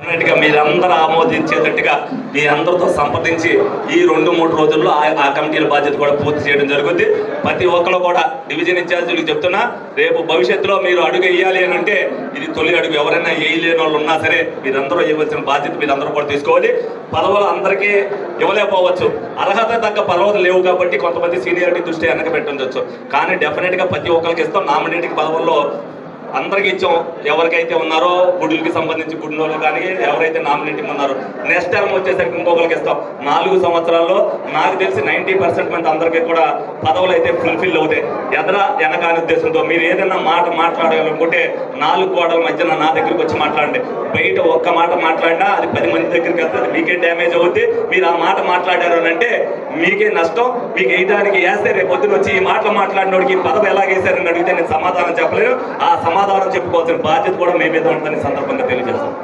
డెఫినెట్గా మీరందరూ ఆమోదించేటట్టుగా మీ అందరితో సంప్రదించి ఈ రెండు మూడు రోజుల్లో ఆ కమిటీల బాధ్యత కూడా పూర్తి చేయడం జరుగుద్ది. ప్రతి ఒక్కరు కూడా డివిజన్ ఇన్ఛార్జీలకు చెప్తున్నా రేపు భవిష్యత్తులో మీరు అడుగు వేయాలి అని అంటే ఇది తొలి అడుగు. ఎవరైనా వేయలేని వాళ్ళు ఉన్నా సరే మీరందరూ ఇవ్వాల్సిన బాధ్యత మీరందరూ కూడా తీసుకోవాలి. పదవులు అందరికీ ఇవ్వలేకపోవచ్చు. అర్హత తగ్గ పదవులు లేవు కాబట్టి కొంతమంది సీనియారిటీ దృష్టి వెనక పెట్టవచ్చు కానీ డెఫినెట్గా ప్రతి ఒక్కరికి ఇస్తాం. నామినేటింగ్ పదవుల్లో అందరికి ఇచ్చాం. ఎవరికైతే ఉన్నారో గుడులకి సంబంధించి గుడిలో కానీ ఎవరైతే నామినేట్ ఉన్నారో. నెక్స్ట్ టైం వచ్చేసరికి ఇంకొకరికి ఇస్తాం. నాలుగు సంవత్సరాల్లో నాకు తెలిసి నైంటీ పర్సెంట్ మంది అందరికీ కూడా పదవులు అయితే ఫుల్ఫిల్ అవుతాయి. ఎదర వెనక ఉద్దేశంతో మీరు ఏదైనా మాట మాట్లాడాలనుకుంటే నాలుగు గోడల మధ్యన నా దగ్గరికి వచ్చి మాట్లాడండి. బయట ఒక్క మాట మాట్లాడినా అది పది మంది దగ్గరికి వెళ్తుంది. మీకే డ్యామేజ్ అవుద్ది. మీరు ఆ మాట మాట్లాడారు అంటే మీకే నష్టం. మీకు వేయడానికి వేస్తే రేపు పొద్దున వచ్చి ఈ మాటలు మాట్లాడినోడికి ఈ పదవి ఎలా వేశారని అడిగితే నేను సమాధానం చెప్పలేను. ఆ సమాధానం చెప్పుకోవాల్సిన బాధ్యత కూడా మీ మీద ఉంటుందని సందర్భంగా తెలియజేస్తాం.